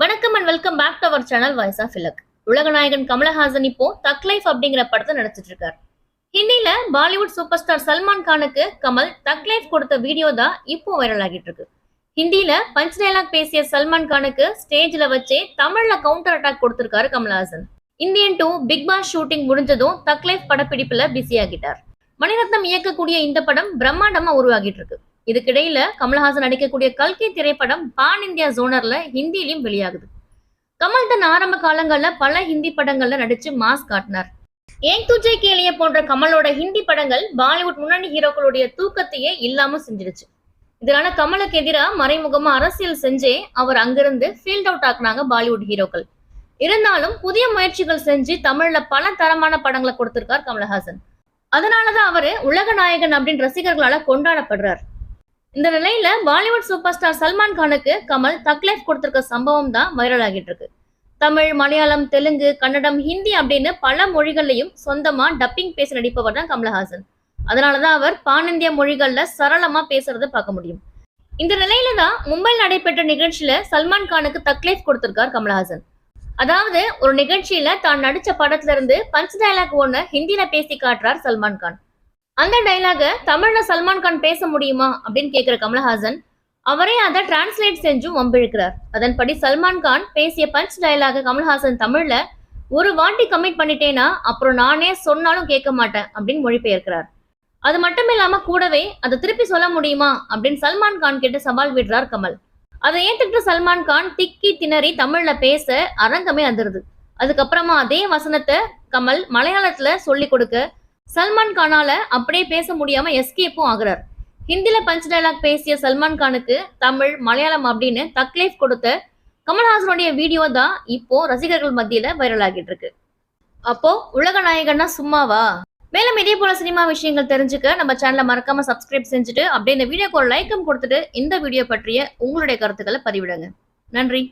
வணக்கம் and welcome back to our channel voice of இலக் உலகநாயகன் கமலஹாசன் இப்போ தக் லைஃப் அப்படிங்கிற படத்தை நடிச்சிட்டு இருக்கார். ஹிந்தில பாலிவுட் சூப்பர் ஸ்டார் சல்மான் கானுக்கு கமல் தக் லைஃப் கொடுத்த வீடியோ தான் இப்போ வைரல் ஆகிட்டு இருக்கு. ஹிந்தியில பஞ்ச் டைலாக் பேசிய சல்மான் கானுக்கு ஸ்டேஜ்ல வச்சே தமிழ்ல கவுண்டர் அட்டாக் கொடுத்திருக்காரு Kamalhaasan. Indian two Bigg Boss shooting முடிஞ்சதும் தக் லைஃப் படப்பிடிப்புல பிஸி ஆகிட்டார். மணிரத்னம் இயக்கக்கூடிய இந்த படம் பிரம்மாண்டமா உருவாகிட்டு இருக்கு. இதுக்கிடையில கமல்ஹாசன் நடிக்கக்கூடிய கல்கி திரைப்படம் பான் இந்தியா ஜோனர்ல ஹிந்திலையும் வெளியாகுது. கமல் தன் ஆரம்ப காலங்கள்ல பல ஹிந்தி படங்கள்ல நடிச்சு மாஸ் காட்டினார். ஏன் துஜை கேலிய போன்ற கமலோட ஹிந்தி படங்கள் பாலிவுட் முன்னணி ஹீரோக்களுடைய தூக்கத்தையே இல்லாம செஞ்சிருச்சு இதனால கமலுக்கு எதிராக மறைமுகமா அரசியல் செஞ்சே அவர் அங்கிருந்து ஃபீல்ட் அவுட் ஆக்குனாங்க பாலிவுட் ஹீரோக்கள். இருந்தாலும் புதிய முயற்சிகள் செஞ்சு தமிழ்ல பல தரமான படங்களை கொடுத்திருக்கார் கமலஹாசன். அதனாலதான் அவரு உலக நாயகன் அப்படின்னு ரசிகர்களால கொண்டாடப்படுறார். இந்த நிலையில பாலிவுட் சூப்பர் ஸ்டார் சல்மான் கானுக்கு கமல் தக்லைஃப் கொடுத்திருக்க சம்பவம் தான் வைரல் ஆகிட்டு இருக்கு. தமிழ் மலையாளம் தெலுங்கு கன்னடம் ஹிந்தி அப்படின்னு பல மொழிகள்லையும் சொந்தமா டப்பிங் பேசி நடிப்பவர் தான் கமலஹாசன். அதனாலதான் அவர் பானிந்திய மொழிகள்ல சரளமா பேசுறத பார்க்க முடியும். இந்த நிலையில தான் மும்பையில் நடைபெற்ற நிகழ்ச்சியில சல்மான் கானுக்கு தக்லைஃப் கொடுத்திருக்கார் கமலஹாசன். அதாவது ஒரு நிகழ்ச்சியில தான் நடிச்ச படத்துல இருந்து பஞ்ச் டயலாக் ஒன்று ஹிந்தில பேசி காட்டுறார் சல்மான் கான். அந்த டைலாக தமிழ்ல சல்மான் கான் பேச முடியுமா அப்படின்னு கேக்குற கமலஹாசன் அவரே அதை டிரான்ஸ்லேட் செஞ்சும் வம்பிழுக்கிறார். அதன்படி சல்மான் கான் பேசிய பஞ்ச் டயலாக கமல்ஹாசன் தமிழ்ல ஒரு வாட்டி கமிட் பண்ணிட்டேனா அப்புறம் நானே சொன்னாலும் கேட்க மாட்டேன் அப்படின்னு மொழிபெயர்க்கிறார். அது மட்டும் இல்லாம கூடவே அதை திருப்பி சொல்ல முடியுமா அப்படின்னு சல்மான் கான் கிட்ட சவால் விடுறார் கமல். அதை ஏத்துக்கிட்டு சல்மான் கான் திக்கி திணறி தமிழ்ல பேச அரங்கமே அதிருது அதுக்கப்புறமா அதே வசனத்தை கமல் மலையாளத்துல சொல்லி கொடுக்க சல்மான் கானால அப்படியே பேச முடியாம எஸ்கேப்பும் ஆகுறார். ஹிந்தில பஞ்ச் டைலாக் பேசிய சல்மான் கானுக்கு தமிழ் மலையாளம் அப்படின்னு தக்லீஃப் கொடுத்த கமல்ஹாசனுடைய வீடியோ தான் இப்போ ரசிகர்கள் மத்தியில வைரல் ஆகிட்டு இருக்கு. அப்போ உலக நாயகன்னா சும்மாவா? மேலும் இதே போல சினிமா விஷயங்கள் தெரிஞ்சுக்க நம்ம சேனலை மறக்காம சப்ஸ்கிரைப் செஞ்சுட்டு அப்படியே இந்த வீடியோக்கு ஒரு லைக்கம் கொடுத்துட்டு இந்த வீடியோ பற்றிய உங்களுடைய கருத்துக்களை பதிவிடுங்க. நன்றி.